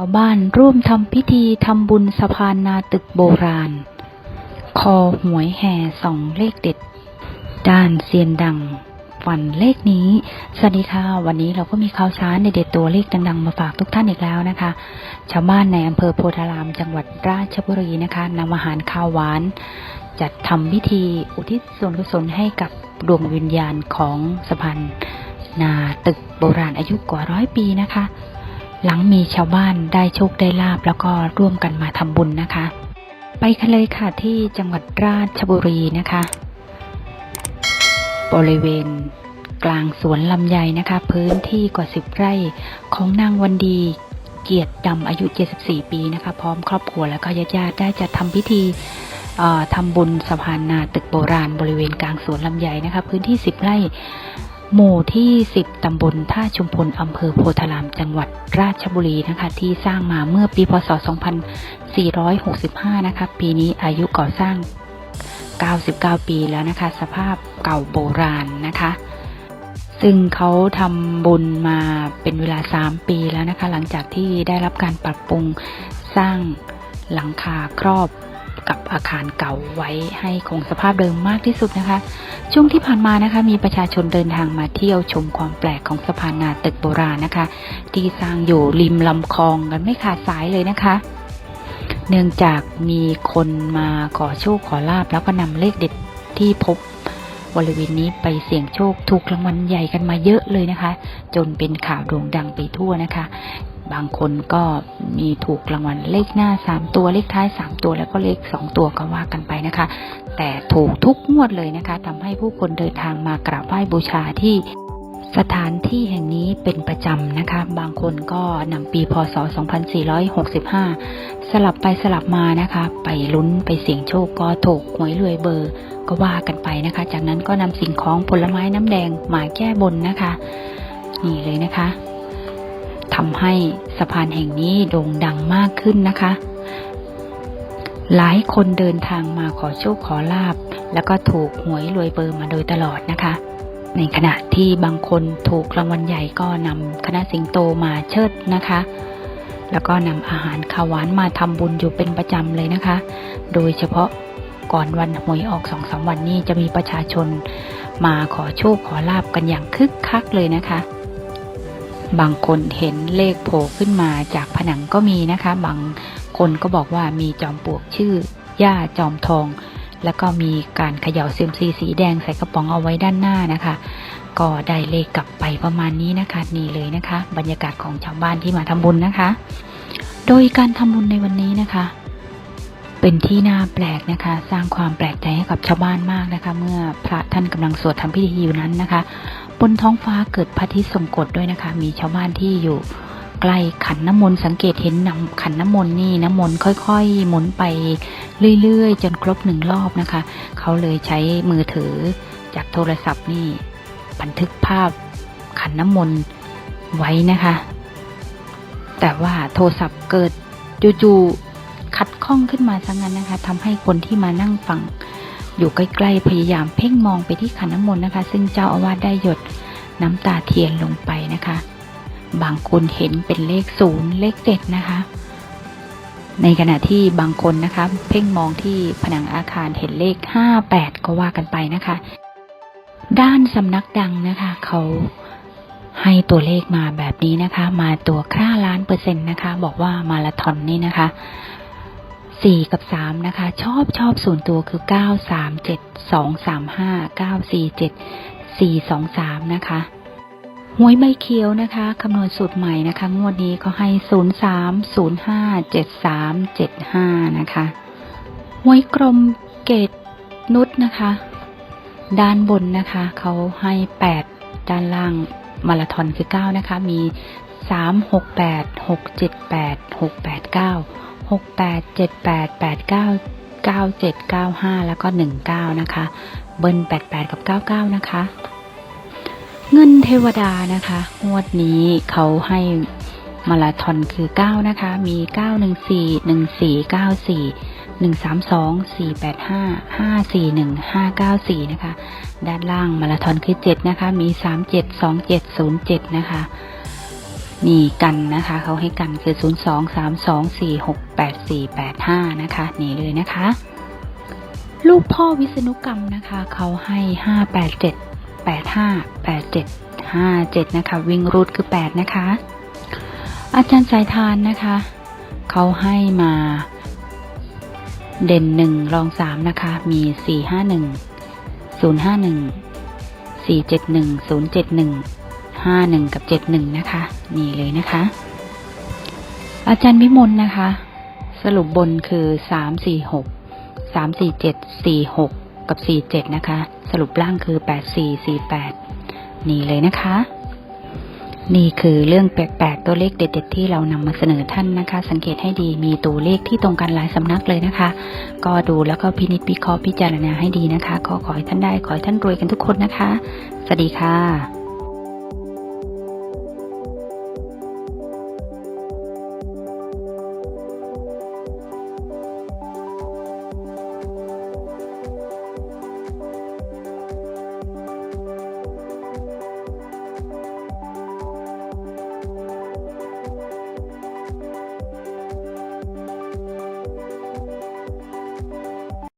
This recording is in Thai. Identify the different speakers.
Speaker 1: าวบ้านร่วมทำพิธีทำบุญสะพานนาตึกโบราณ คอหวยแห่สองเลขเด็ด ด้านเซียนดังฝันเลขนี้ สวัสดีค่ะ วันนี้เราก็มีข่าวสารในเด็ดตัวเลขดังๆ มาฝากทุกท่านอีกแล้วนะคะ ชาวบ้านในอำเภอโพธาราม จังหวัดราชบุรีนะคะนำอาหารข้าวหวาน จัดทำพิธีอุทิศส่วนกุศลให้กับดวงวิญญาณของสะพานนาตึกโบราณอายุกว่าร้อยปีนะคะ หลังมีชาวบ้านได้โชคได้ลาบแล้วก็ร่วมกันมาทำบุญนะคะ ไปกันเลยค่ะที่จังหวัดราชบุรีนะคะ บริเวณกลางสวนลำไยนะคะ พื้นที่กว่า10ไร่ของนางวันดีเกียรติดำอายุ 74 ปีนะคะ พร้อมครอบครัวแล้วก็ญาติๆได้จัดทำพิธีทำบุญสะพานนาตึกโบราณบริเวณกลางสวนลำไยนะคะ พื้นที่ 10 ไร่ หมู่ที่ 10 ตำบลท่าชุมพล อำเภอโพธาราม จังหวัดราชบุรีนะคะ ที่สร้างมาเมื่อปี พศ 2465 นะคะ ปีนี้อายุก่อสร้าง 99 ปีแล้วนะคะ สภาพเก่าโบราณนะคะ ซึ่งเขาทำบุญมาเป็นเวลา 3 ปีแล้วนะคะ หลังจากที่ได้รับการปรับปรุงสร้างหลังคาครอบ กับอาคารเก่าไว้ให้คงสภาพเดิมมากที่สุดนะคะ ช่วงที่ผ่านมานะคะ มีประชาชนเดินทางมาเที่ยวชมความแปลกของสะพานนาตึกโบราณนะคะ ที่สร้างอยู่ริมลำคลองกันไม่ขาดสายเลยนะคะ เนื่องจากมีคนมาขอโชคขอลาบแล้วก็นำเลขเด็ดที่พบบริเวณนี้ไปเสี่ยงโชคถูกรางวัลใหญ่กันมาเยอะเลยนะคะ จนเป็นข่าวโด่งดังไปทั่วนะคะ บางคนก็มีถูกรางวัลเลขหน้า3ตัวเลขท้าย3ตัวแล้วก็เลข2ตัวก็ว่ากันไปนะคะ แต่ถูกทุกงวดเลยนะคะทำให้ผู้คนเดินทางมากราบไหว้บูชาที่สถานที่แห่งนี้เป็นประจำนะคะ บางคนก็นำปีพศ 2465 สลับไปสลับมานะคะ ไปลุ้นไปเสี่ยงโชคก็ถูกหวยรวยเบอร์ก็ว่ากันไปนะคะ จากนั้นก็นำสิ่งของผลไม้น้ำแดงมาแก้บนนะคะ นี่เลยนะคะ ทำให้สะพานแห่งนี้โด่งดังมากขึ้นนะคะ หลายคนเดินทางมาขอโชคขอลาบ แล้วก็ถูกหวยรวยเบอร์มาโดยตลอดนะคะ ในขณะที่บางคนถูกรางวัลใหญ่ก็นำคณะสิงโตมาเชิดนะคะ แล้วก็นำอาหารข้าวหวานมาทำบุญอยู่เป็นประจำเลยนะคะ โดยเฉพาะก่อนวันหวยออกสองสามวันนี้จะมีประชาชนมาขอโชคขอลาบกันอย่างคึกคักเลยนะคะ บางคนเห็นเลขโผล่ขึ้นมาจากผนังก็มีนะคะ บางคนก็บอกว่ามีจอมปลวกชื่อย่าจอมทอง แล้วก็มีการเขย่าเซียมซีสีแดงใส่กระป๋องเอาไว้ด้านหน้านะคะ ก็ได้เลขกลับไปประมาณนี้นะคะนี่เลยนะคะ บรรยากาศของชาวบ้านที่มาทำบุญนะคะ โดยการทำบุญในวันนี้นะคะ เป็นที่น่าแปลกนะคะ สร้างความแปลกใจให้กับชาวบ้านมากนะคะ เมื่อพระท่านกำลังสวดทำพิธีอยู่นั้นนะคะ บนท้องฟ้าเกิดพระอาทิตย์ทรงกฎด้วยนะคะ มีชาวบ้านที่อยู่ใกล้ขันน้ำมนต์สังเกตเห็นนำขันน้ำมนต์นี่น้ำมนต์ค่อย ๆ หมุนไปเรื่อยๆ จนครบหนึ่งรอบนะคะ เขาเลยใช้มือถือจากโทรศัพท์นี่ บันทึกภาพขันน้ำมนต์ไว้นะคะ แต่ว่าโทรศัพท์เกิดจู่ๆขัดข้องขึ้นมาซะงั้นนะคะทำให้คนที่มานั่งฟัง อยู่ใกล้ๆพยายามเพ่งมองไปที่ขันน้ำมนต์นะคะ ซึ่งเจ้าอาวาสได้หยดน้ำตาเทียนลงไปนะคะ บางคนเห็นเป็นเลขศูนย์เลขเจ็ดนะคะ ในขณะที่บางคนนะคะ เพ่งมองที่ผนังอาคารเห็นเลขห้าแปดก็ว่ากันไปนะคะ ด้านสำนักดังนะคะ เขาให้ตัวเลขมาแบบนี้นะคะ มาตัวค่าล้านเปอร์เซ็นต์นะคะ บอกว่ามาราธอนนี่นะคะ สี่กับสามนะคะ ชอบชอบส่วนตัวคือเก้าสามเจ็ดสองสามห้าเก้าสี่เจ็ดสี่สองสามนะคะหวยใบเขียวนะคะคำนวณสูตรใหม่นะคะ งวดนี้เขาให้ศูนย์สามศูนย์ห้าเจ็ดสามเจ็ดห้านะคะหวยกลมเกตนุษนะคะ ด้านบนนะคะเขาให้8ด้านล่างมาราธอนคือ9นะคะ มี3 6 8 6 7 8 6 8 9 6 8 7 8 8 9 9 7 9 5 แล้วก็ 19 นะคะ เบิ้ล88 กับ 99 นะคะ เงินเทวดานะคะงวดนี้เขาให้มาราธอนคือ 9 นะคะ มี 914 1494หนึ่งสามสองสี่แปดห้าห้าสี่หนึ่งห้าเก้าสี่นะคะ ด้านล่างมาราธอนคือเจ็ดนะคะ มีสามเจ็ดสองเจ็ดศูนย์เจ็ดนะคะ นี่กันนะคะ เขาให้กันคือ 0 2 3 2 4 6 8 4 8 5 นะคะ นี่เลยนะคะ ลูกพ่อวิษณุกรรมนะคะ เขาให้ 5 8 7 8 5 8 7 5 7 นะคะ วิ่งรูดคือ 8 นะคะ อาจารย์สายทานนะคะ เขาให้มาเด่นหนึ่งรองสามนะคะ มีสี่ห้าหนึ่งศูนย์ห้าหนึ่งสี่เจ็ดหนึ่งศูนย์เจ็ดหนึ่ง ห้าหนึ่งกับเจ็ดหนึ่งนะคะ นี่เลยนะคะ อาจารย์วิมลนะคะ สรุปบนคือสามสี่หกสามสี่เจ็ดสี่หกกับสี่เจ็ดนะคะ สรุปล่างคือแปดสี่สี่แปดนี่เลยนะคะ นี่คือเรื่องแปลกๆตัวเลขเด็ด ๆ ที่เรานำมาเสนอท่านนะคะ สังเกตให้ดีมีตัวเลขที่ตรงกันหลายสำนักเลยนะคะ ก็ดูแล้วก็พินิจพิเคราะห์พิจารณาให้ดีนะคะ ขอขอให้ท่านได้ขอให้ท่านรวยกันทุกคนนะคะ สวัสดีค่ะ